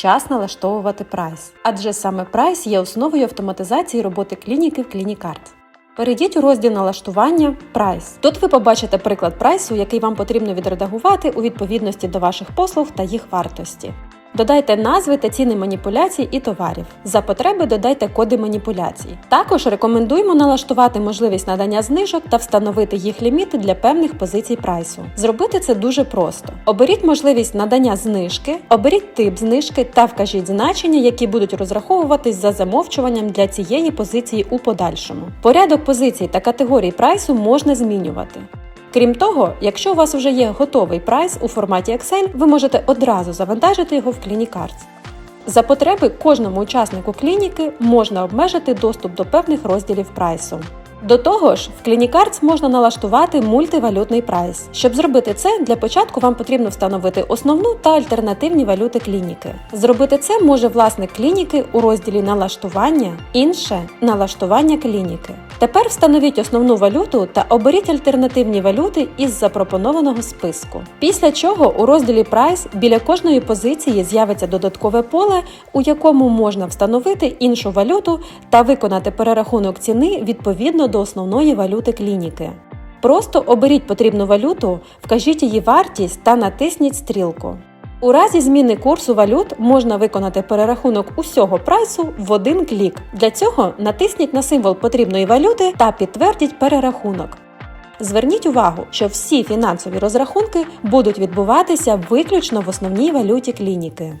час налаштовувати прайс, адже саме прайс є основою автоматизації роботи клініки в клінікарт. Перейдіть у розділ налаштування Прайс. Тут ви побачите приклад прайсу, який вам потрібно відредагувати у відповідності до ваших послуг та їх вартості. Додайте назви та ціни маніпуляцій і товарів. За потреби додайте коди маніпуляцій. Також рекомендуємо налаштувати можливість надання знижок та встановити їх ліміти для певних позицій прайсу. Зробити це дуже просто. Оберіть можливість надання знижки, оберіть тип знижки та вкажіть значення, які будуть розраховуватись за замовчуванням для цієї позиції у подальшому. Порядок позицій та категорій прайсу можна змінювати. Крім того, якщо у вас вже є готовий прайс у форматі Excel, ви можете одразу завантажити його в CliniCards. За потреби кожному учаснику клініки можна обмежити доступ до певних розділів прайсу. До того ж, в CliniCards можна налаштувати мультивалютний прайс. Щоб зробити це, для початку вам потрібно встановити основну та альтернативні валюти клініки. Зробити це може власник клініки у розділі налаштування, інше налаштування клініки. Тепер встановіть основну валюту та оберіть альтернативні валюти із запропонованого списку. Після чого у розділі Прайс біля кожної позиції з'явиться додаткове поле, у якому можна встановити іншу валюту та виконати перерахунок ціни відповідно до основної валюти клініки. Просто оберіть потрібну валюту, вкажіть її вартість та натисніть стрілку. У разі зміни курсу валют можна виконати перерахунок усього прайсу в один клік. Для цього натисніть на символ потрібної валюти та підтвердіть перерахунок. Зверніть увагу, що всі фінансові розрахунки будуть відбуватися виключно в основній валюті клініки.